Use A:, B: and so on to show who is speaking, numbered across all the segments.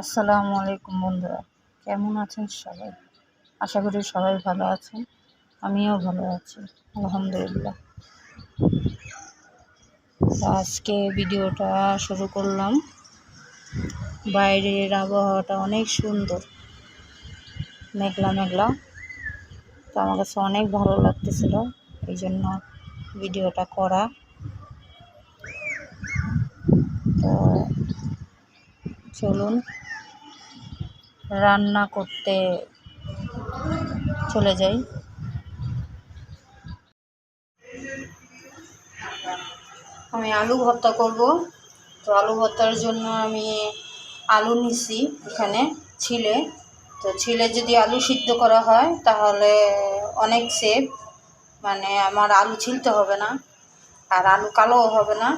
A: আসসালামু আলাইকুম বন্ধুরা। কেমন আছেন সবাই? আশা করি সবাই ভালো আছেন। আমিও ভালো আছি, আলহামদুলিল্লাহ। আজকে ভিডিওটা শুরু করলাম। বাইরের আবহাওয়াটা অনেক সুন্দর, মেঘলা মেঘলা। তো আমার কাছে অনেক ভালো লাগতেছিল, এই জন্য ভিডিওটা করা। তো চলুন রান্না করতে চলে যাই। আমি আলু ভর্তা করব। তো আলু ভর্তার জন্য আমি আলু নিছি এখানে, ছিলে। তো ছিলে যদি আলু সিদ্ধ করা হয়, তাহলে অনেক সেফ মানে আমার আলু ছিলতে হবে না, আর আলু কালোও হবে না।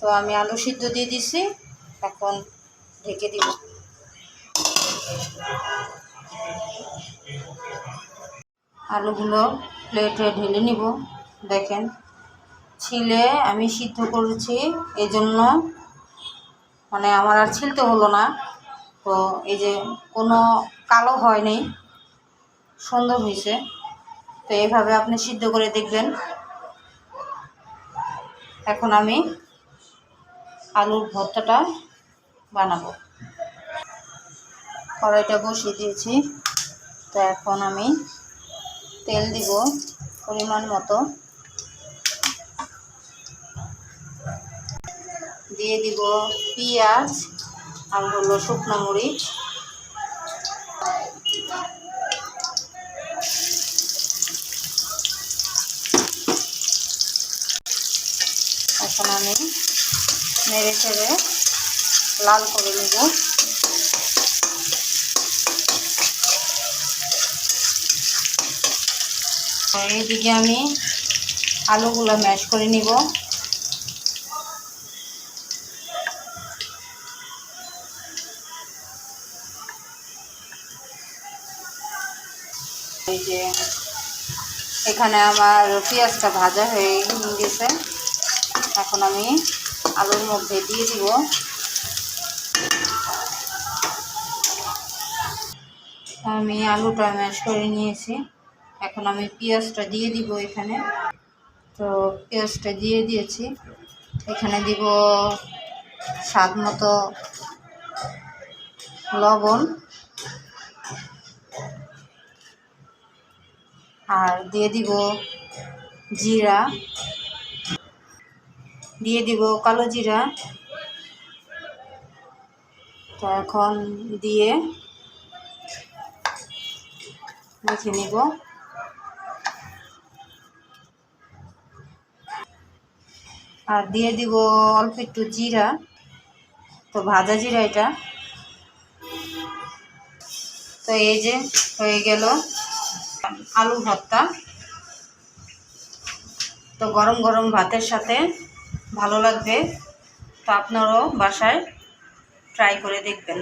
A: তো আমি আলু সিদ্ধ দিয়ে দিছি, এখন ঢেকে দিব। আলুগুলো প্লেটে ঢেলে নিব। দেখেন, ছিলে আমি সিদ্ধ করেছি এই জন্য মানে আমার আর ছিলতে হলো না। তো এই যে কোনো কালো হয়নি সুন্দর হয়েছে। তো এইভাবে আপনি সিদ্ধ করে দেখবেন। এখন আমি আলুর ভর্তাটা বানাবো। কড়াইটা বসিয়ে দিয়েছি। তো এখন আমি তেল দিব পরিমাণ মতো। দিয়ে দিব পেঁয়াজ আর হলো শুকনো মরিচ। এখন আমি নেড়ে চেড়ে লাল করে নেব। এইদিকে আমি আলুগুলো ম্যাশ করে নিব। এই যে এখানে আমার পেঁয়াজটা ভাজা হয়ে গেছে। এখন আমি আলুর মধ্যে দিয়ে দিব। আমি আলুটা ম্যাশ করে নিয়েছি। এখন আমি পেঁয়াজটা দিয়ে দিব এখানে। তো পেঁয়াজটা দিয়ে দিয়েছি। এখানে দিব স্বাদ মতো লবণ আর দিয়ে দিব জিরা। দিয়ে দিব কালো জিরা। তো এখন দিয়ে মেখে নিব। আর দিয়ে দিব অল্প একটু জিরা। তো ভাজা জিরা এটা। তো এই যে হয়ে গেল আলু ভর্তা। তো গরম গরম ভাতের সাথে ভালো লাগবে। তো আপনারাও বাসায় ট্রাই করে দেখবেন।